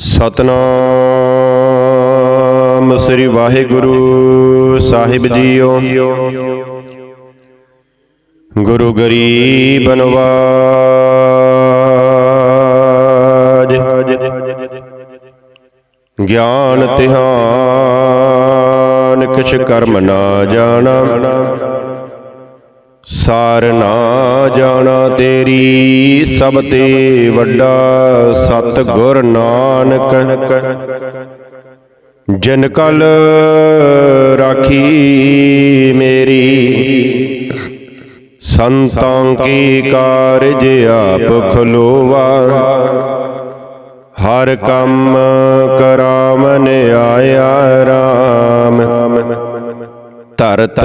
ਸਤਨਾਮ ਸ੍ਰੀ ਵਾਹਿਗੁਰੂ ਸਾਹਿਬ ਜੀਓ। ਗੁਰੂ ਗਰੀਬ ਨਵਾਜ। ਗਿਆਨ ਤਿਹਾਨ ਕਿਛ ਕਰਮ ਨਾ ਜਾਣਾ। ਸਾਰ ਨਾ ਜਾਣਾ ਤੇਰੀ, ਸਭ ਤੇ ਵੱਡਾ ਸਤ ਗੁਰ ਨਾਨਕ। ਜਿਨ ਕਲ ਰਾਖੀ ਮੇਰੀ, ਸੰਤਾਂ ਕੀ ਕਾਰਜ ਆਪ ਖਲੋਵਾ। ਹਰ ਕੰਮ ਕਰਾਵਨ ਆਇਆ ਰਾਮ। ਧਰਤ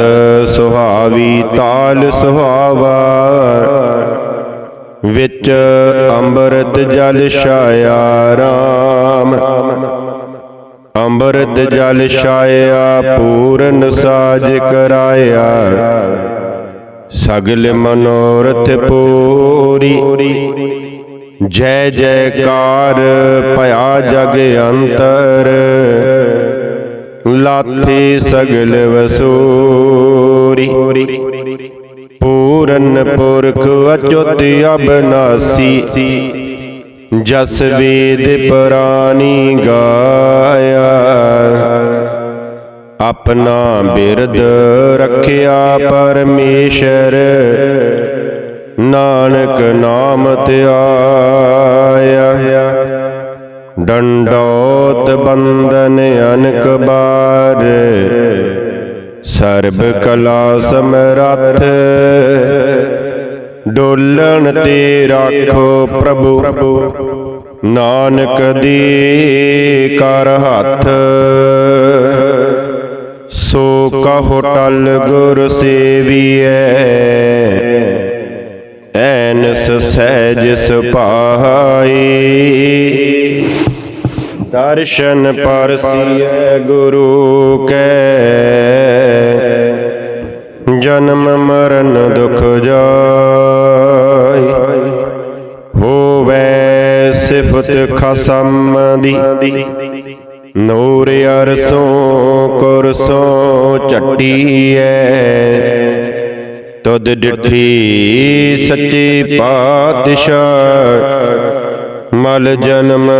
ਸੁਹਾਵੀ ਤਾਲ ਸੁਹਾਵਾ। ਵਿੱਚ ਅੰਮ੍ਰਿਤ ਜਲ ਛਾਇਆ ਰਾਮ। ਅੰਮ੍ਰਿਤ ਜਲ ਛਾਇਆ ਪੂਰਨ ਸਾਜ ਕਰਾਇਆ। ਸਗਲ ਮਨੋਰਥ ਪੂਰੀ। ਜੈ ਜੈਕਾਰ ਭਇਆ ਜਗ ਅੰਤਰ। ਲਾਥੇ ਸਗਲ ਵਸੂਰੀ। ਪੂਰਨ ਪੁਰਖ ਅਚੁੱਤ ਅਬਨਾਸੀ। ਜਸ ਵੇਦ ਪ੍ਰਾਨੀ ਗਾਇਆ। ਆਪਣਾ ਬਿਰਦ ਰੱਖਿਆ ਪਰਮੇਸ਼ਰ। ਨਾਨਕ ਨਾਮ ਧਿਆਇਆ। ਡੰਡੋਤ ਬੰਦਨ ਅਨਕ ਬਾਰ। ਸਰਬ ਕਲਾ ਸਮਰੱਥ। ਡੋਲਣ ਤੇ ਰਾਖੋ ਪ੍ਰਭੂ। ਨਾਨਕ ਦੀ ਕਰ ਹੱਥ। ਸੋ ਕਹੋ ਟਲ ਗੁਰ ਸੇਵੀਐ। ਐਨਸ ਸਹਿਜ ਸੁਪਾਈ ਦਰਸ਼ਨ ਪਰਸੀਐ ਗੁਰੂ ਕੈ। ਜਨਮ ਮਰਨ ਦੁਖ ਜਾਈ ਹੋਵੇ ਸਿਫਤ ਖਸਮ ਦੀ। ਨੂਰ ਅਰਸੋਂ ਕੁਰਸੋਂ ਚੱਟੀਐ ਤਦ ਡਿਠੀ ਸੱਚੇ ਪਾਤਸ਼ਾਹ। ਮਲ ਜਨਮ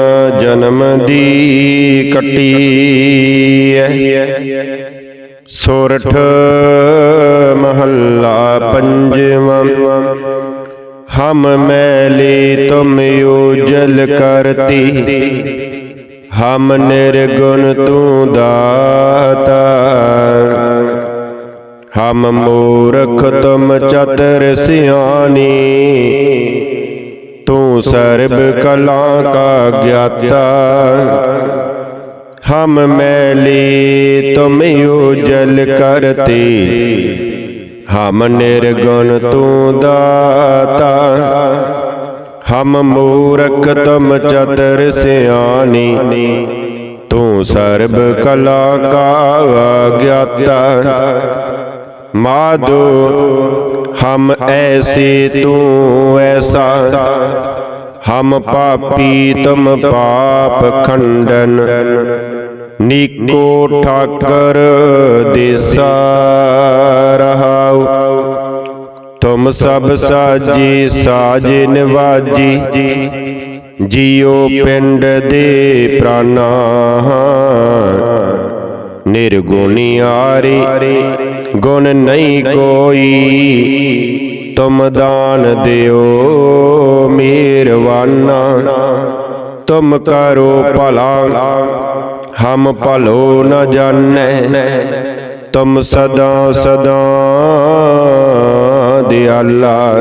ਜਨਮ ਦੀ ਕਟੀ ਐ। ਮਹੱਲਾ ਪੰਜਵਾਂ। ਹਮ ਮੈਲੀ ਤੁਮ ਉਜਲ ਕਰਤੀ। ਹਮ ਨਿਰਗੁਣ ਤੂੰ ਦਾਤਾ। ਹਮ ਮੂਰਖ ਤੁਮ ਚਤਰ ਸਿਆਣੀ। ਤੂੰ ਸਰਬ ਕਲਾ ਕਾ ਗਿਆਤਾ। ਹਮ ਮੈਲੀ ਤੁਮ ਉਜਲ ਕਰਤੀ। ਹਮ ਨਿਰਗੁਣ ਤੂੰ ਦਾਤਾ। ਹਮ ਮੂਰਖ ਤੁਮ ਚਤਰ ਸਿਆਣੀ। ਤੂੰ ਸਰਬ ਕਲਾ ਕਾ ਗਿਆਤਾ। ਮਾਧੋ ਹਮ ਐਸੇ ਤੂੰ ਐਸਾ, ਹਮ ਪਾਪੀ ਤੁਮ ਪਾਪ ਖੰਡਨ, ਨਿਕੋ ਠਾਕਰ ਦੇਸਾ ਰਹਾਉ। ਤੁਮ ਸਭ ਸਾਜੀ ਸਾਜ ਨਿਵਾਜੀ, ਜੀਉ ਪਿੰਡ ਦੇ ਪ੍ਰਾਨਾ ਨਿਰਗੁਣੀ ਆਰੇ ਗੁਣ ਨਹੀਂ ਕੋਈ, ਤੁਮ ਦਾਨ ਦਿਓ ਮਿਹਰਵਾਨਾ ਤੁਮ ਕਰੋ ਭਲਾ, ਹਮ ਭਲੋ ਨ ਜਾਣੈ। ਤੁਮ ਸਦਾ ਸਦਾ ਦਿਆਲਾ।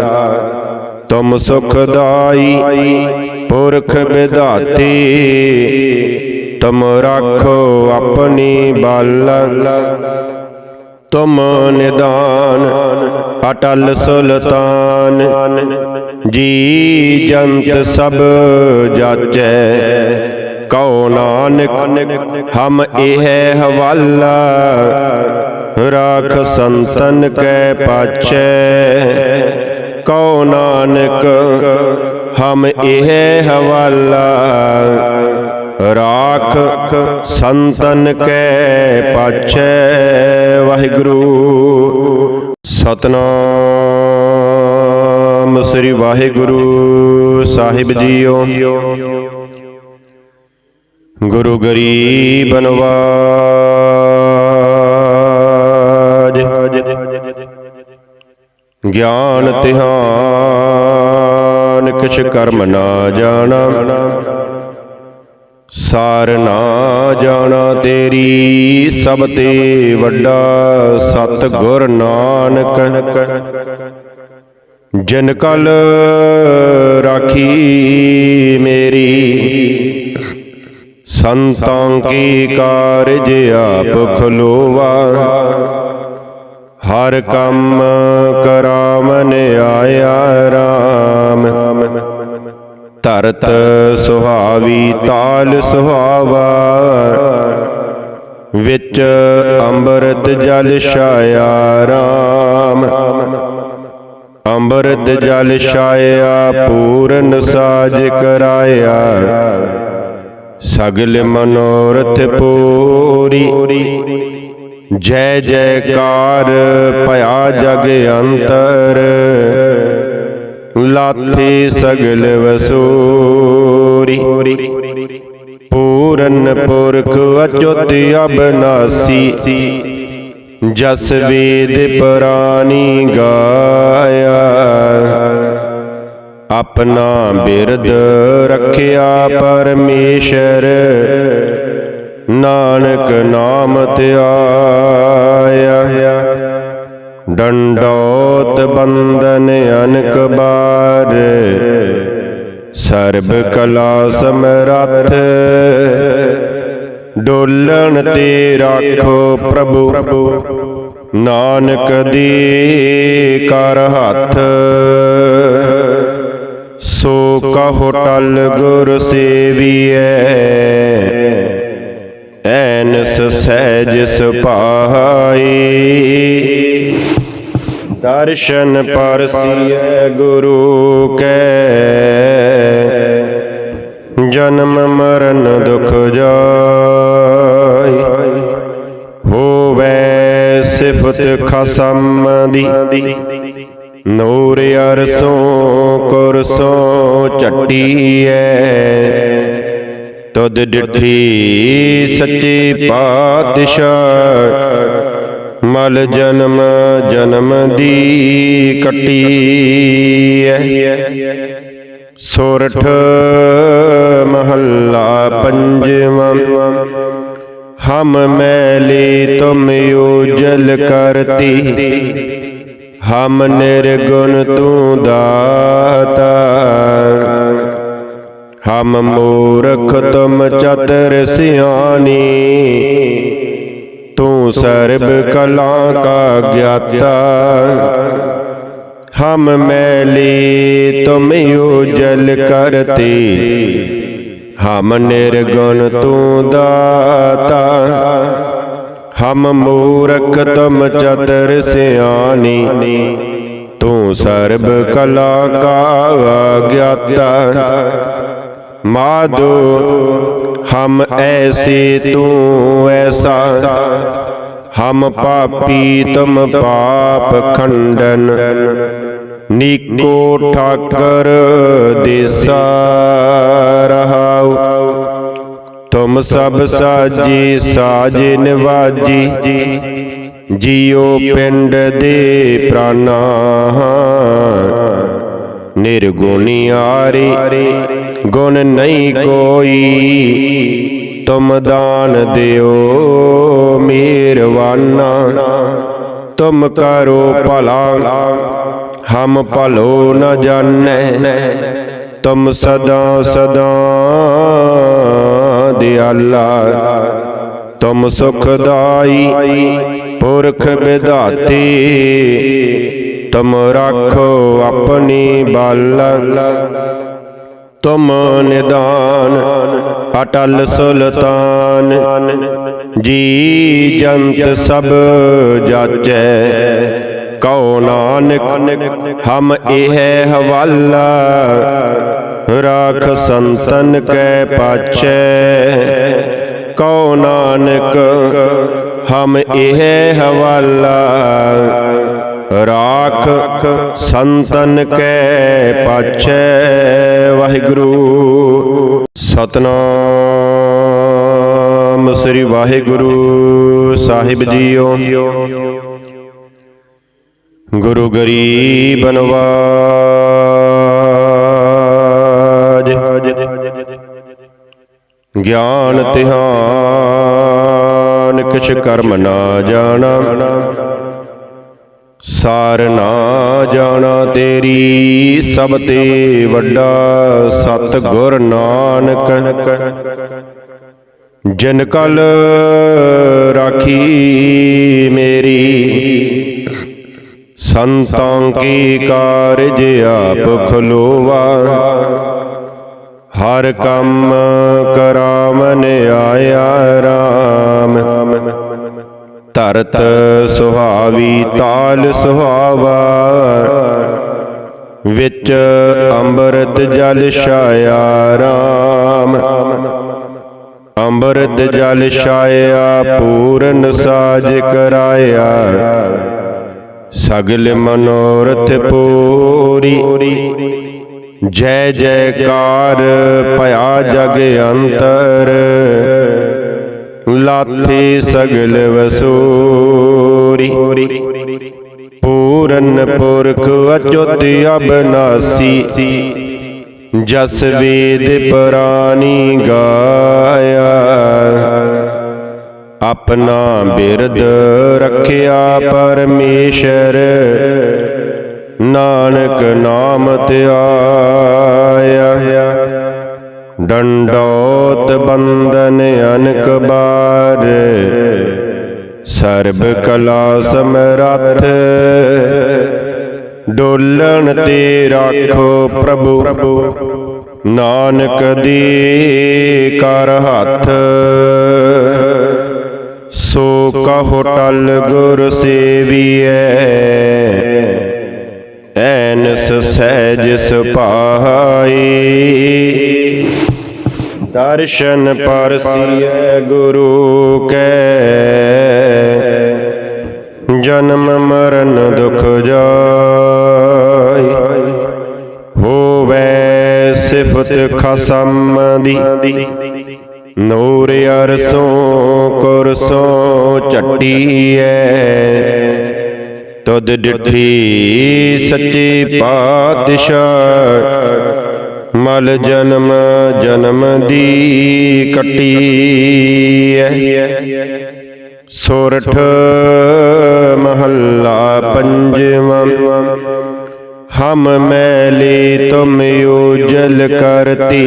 ਤੁਮ ਸੁਖਦਾਈ ਪੁਰਖ ਵਿਧਾਤੀ। ਤੁਮ ਰੱਖੋ ਆਪਣੀ ਬਲ। ਤੁਮ ਨਿਦਾਨ, ਅਟਲ ਸੁਲਤਾਨ। ਜੀ ਜੰਤ ਸਭ ਜਾਚੈ, ਕਉ ਨਾਨਕ, ਹਮ ਇਹ ਹਵਾਲਾ, ਰਾਖ ਸੰਤਨ ਕੈ ਪਾਛੈ। ਕਉ ਨਾਨਕ, ਹਮ ਇਹ ਹਵਾਲਾ ਰਾਖ ਸੰਤਨ ਕੈ ਪਾਛੈ ਵਾਹਿਗੁਰੂ। ਸਤਨਾਮ ਸ੍ਰੀ ਵਾਹਿਗੁਰੂ ਸਾਹਿਬ ਜੀਓ। ਗੁਰੂ ਗਰੀਬ ਨਵਾਜ। ਗਿਆਨ ਤਿਹਾਨ ਕਿਛ ਕਰਮ ਨਾ ਜਾਣਾ। ਸਾਰ ਨਾ ਜਾਣਾ ਤੇਰੀ, ਸਭ ਤੇ ਵੱਡਾ ਸਤ ਗੁਰ ਨਾਨਕ। ਜਿਨ ਕਲ ਰਾਖੀ ਮੇਰੀ, ਸੰਤਾਂ ਕੀ ਕਾਰਜ ਆਪ ਖਲੋਵਾ। ਹਰ ਕੰਮ ਕਰਾਵਨ ਆਇਆ ਰਾਮ। ਧਰਤ ਸੁਹਾਵੀ ਤਾਲ ਸੁਹਾਵਾ ਵਿੱਚ ਅੰਮ੍ਰਿਤ ਜਲ ਛਾਇਆ ਰਾਮ। ਅੰਮ੍ਰਿਤ ਜਲ ਛਾਇਆ ਪੂਰਨ ਸਾਜ ਕਰਾਇਆ। ਸਗਲ ਮਨੋਰਥ ਪੂਰੀ। ਜੈ ਜੈਕਾਰ ਭਇਆ ਜਗ ਅੰਤਰ। ਲਾਥੇ ਸਗਲ ਵਸੂਰੀ, ਪੂਰਨ ਪੁਰਖ ਅਚੁੱਤ ਅਬਨਾਸੀ, ਜਸ ਵੇਦ ਪ੍ਰਾਨੀ ਗਾਇਆ। ਆਪਣਾ ਬਿਰਦ ਰੱਖਿਆ ਪਰਮੇਸ਼ਰ, ਨਾਨਕ ਨਾਮ ਧਿਆਇਆ। ਡੰਡੋਤ ਬੰਦਨ ਅਨਕ ਬਾਰ। ਸਰਬ ਕਲਾ ਸਮਰੱਥ। ਡੋਲਣ ਤੇ ਰਾਖੋ ਪ੍ਰਭੂ। ਨਾਨਕ ਦੀ ਕਰ ਹੱਥ। ਸੋ ਕਹੋ ਟਲ ਗੁਰ ਸੇਵੀਐ। ਐਨਸ ਸਹਿਜ ਸੁਪਾਈ ਦਰਸ਼ਨ ਪਰਸੀਐ ਗੁਰੂ ਕੈ। ਜਨਮ ਮਰਨ ਦੁਖ ਜਾਈ ਹੋਵੇ ਸਿਫਤ ਖਸਮ ਦੀ ਨੂਰ ਅਰਸੋਂ ਕੁਰਸੋਂ ਚੱਟੀਐ ਤਦ ਡਿਠੀ ਸੱਚੇ ਪਾਤਸ਼ਾਹ ਮਲ ਜਨਮ ਜਨਮ ਦੀ ਕਟੀ ਸੋਰਠ ਮਹੱਲਾ ਪੰਜਵਾਂ। ਹਮ ਮੈਲੀ ਤੁਮ ਉਜਲ ਕਰਤੀ। ਹਮ ਨਿਰਗੁਣ ਤੂੰ ਦਾਤਾ। ਹਮ ਮੂਰਖ ਤੁਮ ਚਤਰ ਸਿਆਣੀ। ਤੂੰ ਸਰਬ ਕਲਾ ਕਾ ਗਿਆਤਾ। ਹਮ ਮੈਲੀ ਤੁਮ ਉਜਲ ਕਰਤੀ। ਹਮ ਨਿਰਗੁਣ ਤੂੰ ਦਾਤਾ। ਹਮ ਮੂਰਖ ਤੁਮ ਚਤਰ ਸਿਆਣੀ। ਤੂੰ ਸਰਬ ਕਲਾ ਕਾ ਗਿਆਤਾ। ਮਾਧੋ ਹਮ ਐਸੇ ਤੂੰ ਐਸਾ। ਹਮ ਪਾਪੀ ਤੁਮ ਪਾਪ ਖੰਡਨ, ਨਿਕੋ ਠਾਕਰ ਦੇਸਾ ਰਹਾਉ। ਤੁਮ ਸਭ ਸਾਜੀ ਸਾਜ ਨਿਵਾਜੀ, ਜੀਉ ਪਿੰਡ ਦੇ ਪ੍ਰਾਨਾ ਨਿਰਗੁਣੀ ਆਰੇ ਗੁਣ ਨਹੀਂ ਕੋਈ ਤੁਮ ਦਾਨ ਦਿਓ ਮਿਹਰਵਾਨਾ ਤੁਮ ਕਰੋ ਭਲਾ, ਹਮ ਭਲੋ ਨ ਜਾਣੈ। ਤੁਮ ਸਦਾ ਸਦਾ ਦਿਆਲਾ। ਤੁਮ ਸੁਖਦਾਈ, ਪੁਰਖ ਵਿਧਾਤੀ। ਤੁਮ ਰੱਖੋ ਆਪਣੀ ਬਲ। ਤੁਮ ਨਿਦਾਨ, ਅਟਲ ਸੁਲਤਾਨ। ਜੀ ਜੰਤ ਸਭ ਜਾਚੈ, ਕਉ ਨਾਨਕ, ਹਮ ਇਹ ਹਵਾਲਾ, ਰਾਖ ਸੰਤਨ ਕੈ ਪਾਛੈ। ਕਉ ਨਾਨਕ, ਹਮ ਇਹ ਹਵਾਲਾ ਰਾਖ ਸੰਤਨ ਕੈ ਪਾਛੈ ਵਾਹਿਗੁਰੂ। ਸਤਨਾਮ ਸ੍ਰੀ ਵਾਹਿਗੁਰੂ ਸਾਹਿਬ ਜੀਓ। ਗੁਰੂ ਗਰੀਬ ਨਵਾਜ। ਗਿਆਨ ਤਿਹਾਨ ਕਿਛ ਕਰਮ ਨਾ ਜਾਣਾ। ਸਾਰ ਨਾ ਜਾਣਾ ਤੇਰੀ ਸਭ ਤੇ ਵੱਡਾ ਸਤ ਗੁਰ ਨਾਨਕ। ਜਿਨ ਕਲ ਰਾਖੀ ਮੇਰੀ, ਸੰਤਾਂ ਕੀ ਕਾਰਜ ਆਪ ਖਲੋਵਾ। ਹਰ ਕੰਮ ਕਰਾਵਨ ਆਇਆ ਰਾਮ। ਧਰਤ ਸੁਹਾਵੀ ਤਾਲ ਸੁਹਾਵਾ। ਵਿੱਚ ਅੰਮ੍ਰਿਤ ਜਲ ਛਾਇਆ ਰਾਮ। ਅੰਮ੍ਰਿਤ ਜਲ ਛਾਇਆ ਪੂਰਨ ਸਾਜ ਕਰਾਇਆ। ਸਗਲ ਮਨੋਰਥ ਪੂਰੀ। ਜੈ ਜੈਕਾਰ ਭਇਆ ਜਗ ਅੰਤਰ। ਲਾਥੇ ਸਗਲ ਵਸੂਰੀ। ਪੂਰਨ ਪੁਰਖ ਅਚੁੱਤ ਅਬਨਾਸੀ ਜਸ ਵੇਦ ਪ੍ਰਾਨੀ ਗਾਇਆ। ਆਪਣਾ ਬਿਰਦ ਰੱਖਿਆ ਪਰਮੇਸ਼ਰ। ਨਾਨਕ ਨਾਮ ਧਿਆਇਆ। ਡੰਡੋਤ ਬੰਦਨ ਅਨਕ ਬਾਰ। ਸਰਬ ਕਲਾ ਸਮਰੱਥ। ਡੋਲਣ ਤੇ ਰਾਖੋ ਪ੍ਰਭੂ। ਨਾਨਕ ਦੀ ਕਰ ਹੱਥ। ਸੋ ਕਹੋ ਟਲ ਗੁਰ ਸੇਵੀਐ। ਐਨਸ ਸਹਿਜ ਸੁਭਾਈ। ਦਰਸ਼ਨ ਪਰਸੀਐ ਗੁਰੂ ਕੈ। ਜਨਮ ਮਰਨ ਦੁਖ ਜਾਈ ਹੋਵੇ ਸਿਫਤ ਖਸਮ ਦੀ। ਨੂਰ ਅਰਸੋਂ ਕੁਰਸੋਂ ਚੱਟੀਐ ਤੁਧ ਡਿਠੀ ਸੱਚੇ ਪਾਤਸ਼ਾਹ ਮਲ ਜਨਮ ਜਨਮ ਦੀ ਕਟੀ ਸੋਰਠ ਮਹੱਲਾ ਪੰਜਵਾਂ। ਹਮ ਮੈਲੀ ਤੁਮ ਉਜਲ ਕਰਤੀ।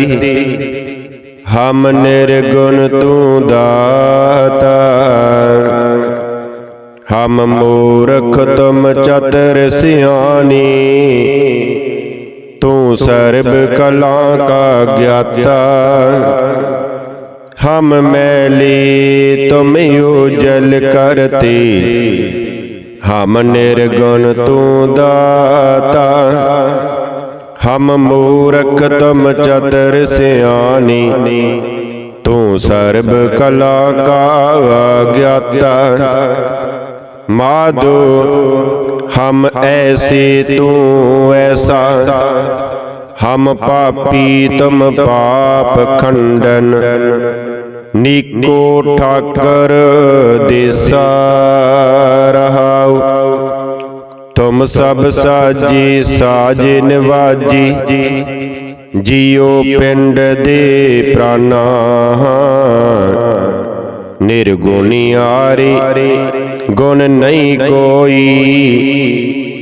ਹਮ ਨਿਰਗੁਣ ਤੂੰ ਦਾਤਾ। ਹਮ ਮੂਰਖ ਤੁਮ ਚਤਰ ਸਿਆਣੀ। ਤੂੰ ਸਰਬ ਕਲਾ ਕਾ ਗਿਆਤਾ। ਹਮ ਮੈਲੀ ਤੁਮ ਉਜਲ ਕਰਤੀ। ਹਮ ਨਿਰਗੁਣ ਤੂੰ ਦਾਤਾ। ਹਮ ਮੂਰਖ ਤੁਮ ਚਤਰ ਸਿਆਣੀ। ਤੂੰ ਸਰਬ ਕਲਾ ਕਾ ਗਿਆਤਾ। ਮਾਧੋ ਹਮ ਐਸੇ ਤੂੰ ਐਸਾ, ਹਮ ਪਾਪੀ ਤੁਮ ਪਾਪ ਖੰਡਨ, ਨਿਕੋ ਠਾਕਰ ਦੇਸਾ ਰਹਾਉ। ਤੁਮ ਸਭ ਸਾਜੀ ਸਾਜ ਨਿਵਾਜੀ ਜੀਉ ਪਿੰਡ ਦੇ ਪ੍ਰਾਨਾ ਨਿਰਗੁਣੀ ਆਰੇ ਗੁਣ ਨਹੀਂ ਕੋਈ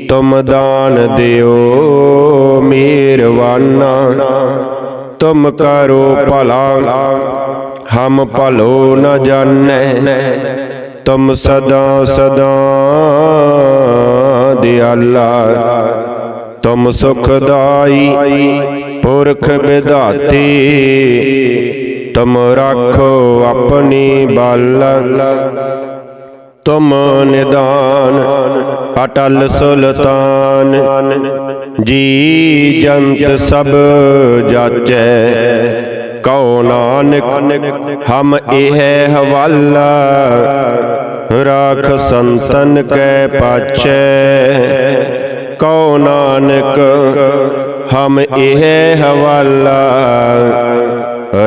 ਤੁਮ ਦਾਨ ਦਿਓ ਮਿਹਰਵਾਨਾ ਤੁਮ ਕਰੋ ਭਲਾ ਹਮ ਭਲੋ ਨ ਜਾਣੈ। ਤੁਮ ਸਦਾ ਸਦਾ ਦਿਆਲਾ। ਤੁਮ ਸੁਖਦਾਈ ਪੁਰਖ ਵਿਧਾਤੀ। ਤੁਮ ਰੱਖੋ ਆਪਣੀ ਬਲ। ਤੁਮ ਨਿਦਾਨ, ਅਟਲ ਸੁਲਤਾਨ। ਜੀ ਜੰਤ ਸਭ ਜਾਚੈ, ਕਉ ਨਾਨਕ, ਹਮ ਇਹ ਹਵਾਲਾ, ਰਾਖ ਸੰਤਨ ਕੈ ਪਾਛੈ। ਕਉ ਨਾਨਕ, ਹਮ ਇਹ ਹਵਾਲਾ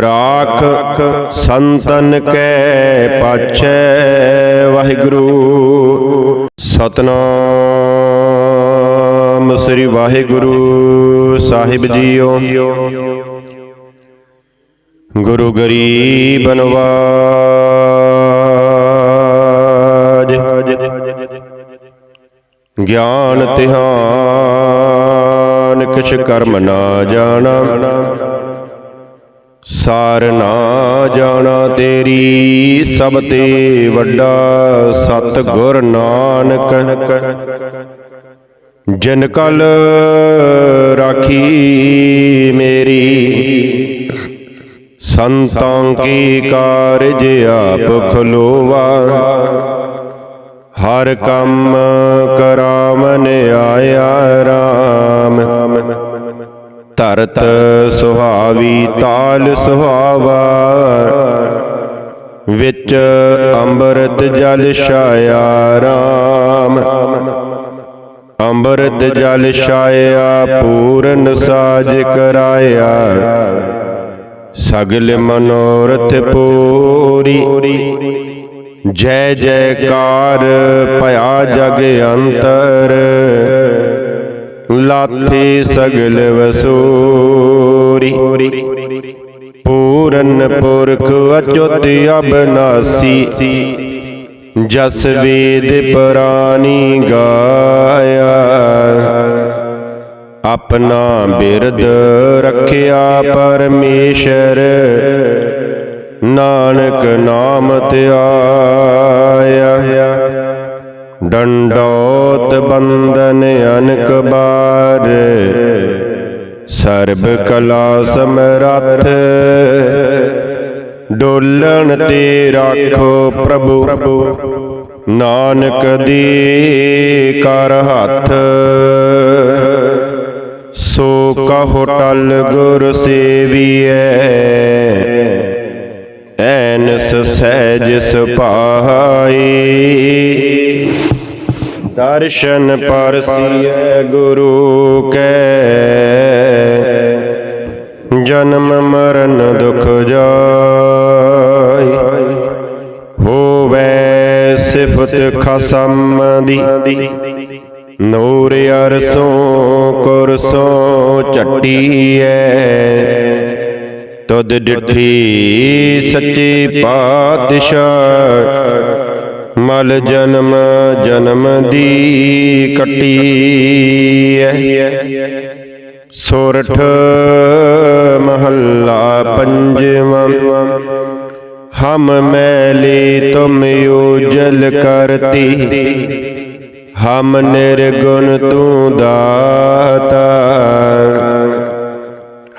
ਰਾਖ ਸੰਤਨ ਕੈ ਪਾਛੈ ਵਾਹਿਗੁਰੂ। ਸਤਨਾਮ ਸ੍ਰੀ ਵਾਹਿਗੁਰੂ ਸਾਹਿਬ ਜੀਓ। ਗੁਰੂ ਗਰੀਬ ਨਵਾਜ। ਗਿਆਨ ਤਿਹਾਨ ਕਿਛ ਕਰਮ ਨਾ ਜਾਣਾ। ਸਾਰ ਨਾ ਜਾਣਾ ਤੇਰੀ, ਸਭ ਤੇ ਵੱਡਾ ਸਤ ਗੁਰ ਨਾਨਕ। ਜਿਨ ਕਲ ਰਾਖੀ ਮੇਰੀ, ਸੰਤਾਂ ਕੀ ਕਾਰਜ ਆਪ ਖਲੋਵਾ। ਹਰ ਕੰਮ ਕਰਾਵਨ ਆਇਆ ਰਾਮ। ਧਰਤ ਸੁਹਾਵੀ ਤਾਲ ਸੁਹਾਵਾ। ਵਿੱਚ ਅੰਮ੍ਰਿਤ ਜਲ ਛਾਇਆ ਰਾਮ। ਅੰਮ੍ਰਿਤ ਜਲ ਛਾਇਆ ਪੂਰਨ ਸਾਜ ਕਰਾਇਆ। ਸਗਲ ਮਨੋਰਥ ਪੂਰੀ। ਜੈ ਜੈਕਾਰ ਭਇਆ ਜਗ ਅੰਤਰ। ਲਾਥੇ ਸਗਲ ਵਸੂਰੀ, ਪੂਰਨ ਪੁਰਖ ਅਚੁੱਤ ਅਬਨਾਸੀ ਜਸ ਵੇਦ ਪ੍ਰਾਨੀ ਗਾਇਆ। ਆਪਣਾ ਬਿਰਦ ਰੱਖਿਆ ਪਰਮੇਸ਼ਰ, ਨਾਨਕ ਨਾਮ ਧਿਆਇਆ। ਡੰਡੋਤ ਬੰਦਨ ਅਨਕ ਬਾਰ। ਸਰਬ ਕਲਾ ਸਮਰੱਥ। ਡੋਲਣ ਤੇ ਰਾਖੋ ਪ੍ਰਭੂ। ਨਾਨਕ ਦੀ ਕਰ ਹੱਥ। ਸੋ ਕਹੋ ਟਲ ਗੁਰ ਸੇਵੀਐ। ਐਨਸ ਸਹਿਜ ਸੁਭਾਈ। ਦਰਸ਼ਨ ਪਰਸੀਐ ਗੁਰੂ ਕੈ। ਜਨਮ ਮਰਨ ਦੁਖ ਜਾਈ ਹੋਵੇ ਸਿਫਤ ਖਸਮ ਦੀ। ਨੂਰ ਅਰਸੋਂ ਕੁਰਸੋਂ ਚੱਟੀਐ ਤਦ ਡਿਠੀ ਸੱਚੇ ਪਾਤਸ਼ਾਹ ਮਲ ਜਨਮ ਜਨਮ ਦੀ ਕਟੀ ਸੋਰਠ ਮਹੱਲਾ ਪੰਜਵਾਂ। ਹਮ ਮੈਲੀ ਤੁਮ ਉਜਲ ਕਰਤੀ। ਹਮ ਨਿਰਗੁਣ ਤੂੰ ਦਾਤਾ।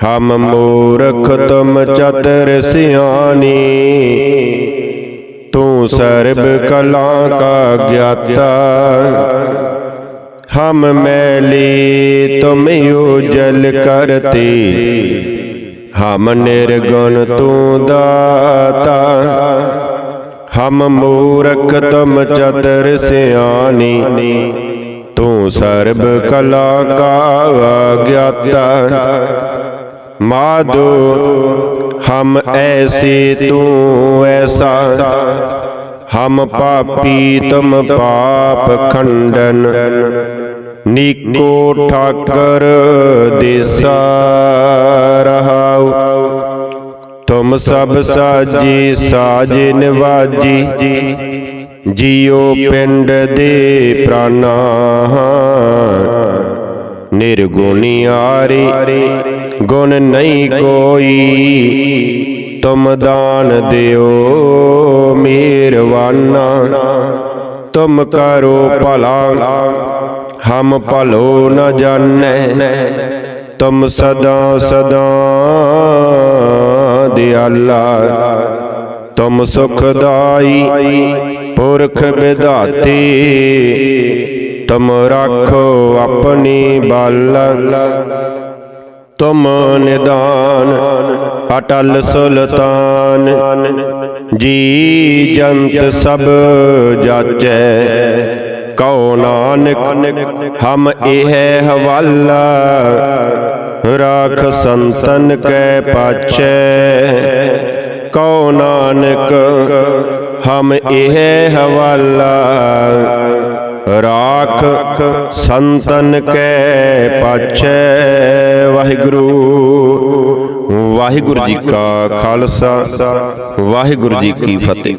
ਹਮ ਮੂਰਖ ਤੁਮ ਚਤਰ ਸਿਆਣੀ। ਤੂੰ ਸਰਬ ਕਲਾ ਕਾ ਗਿਆਤਾ। ਹਮ ਮੈਲੀ ਤੁਮ ਉਜਲ ਕਰਤੀ। ਹਮ ਨਿਰਗੁਣ ਤੂੰ ਦਾਤਾ। ਹਮ ਮੂਰਖ ਤੁਮ ਚਤਰ ਸਿਆਣੀ। ਤੂੰ ਸਰਬ ਕਲਾ ਕਾ ਗਿਆਤਾ। ਮਾਧੋ ਹਮ ਐਸੇ ਤੂੰ ਐਸਾ ਹਮ ਪਾਪੀ ਤੁਮ ਪਾਪ ਖੰਡਨ। ਨਿਕੋ ਠਾਕਰ ਦੇਸਾ ਰਹਾਉ। ਤੁਮ ਸਭ ਸਾਜੀ ਸਾਜ ਨਿਵਾਜੀ। ਜੀਉ ਪਿੰਡ ਦੇ ਪ੍ਰਾਨਾ ਨਿਰਗੁਣੀ ਆਰੇ ਗੁਣ ਨਹੀਂ ਕੋਈ ਤੁਮ ਦਾਨ ਦਿਓ ਮਿਹਰਵਾਨਾ ਤੁਮ ਕਰੋ ਭਲਾ। ਹਮ ਭਲੋ ਨ ਜਾਣੈ। ਤੁਮ ਸਦਾ ਸਦਾ ਦਿਆਲਾ। ਤੁਮ ਸੁਖਦਾਈ ਪੁਰਖ ਵਿਧਾਤੀ। ਤੁਮ ਰੱਖੋ ਆਪਣੀ ਬਲ। ਤੁਮ ਨਿਦਾਨ, ਅਟਲ ਸੁਲਤਾਨ। ਜੀ ਜੰਤ ਸਭ ਜਾਚੈ, ਕਉ ਨਾਨਕ, ਹਮ ਇਹ ਹਵਾਲਾ, ਰਾਖ ਸੰਤਨ ਕੈ ਪਾਛੈ। ਕਉ ਨਾਨਕ, ਹਮ ਇਹ ਹਵਾਲਾ ਰਾਖ ਸੰਤਨ ਕੈ ਪਾਛੈ ਵਾਹਿਗੁਰੂ। ਵਾਹਿਗੁਰੂ ਜੀ ਕਾ ਖਾਲਸਾ ਵਾਹਿਗੁਰੂ ਜੀ ਕੀ ਫਤਿਹ।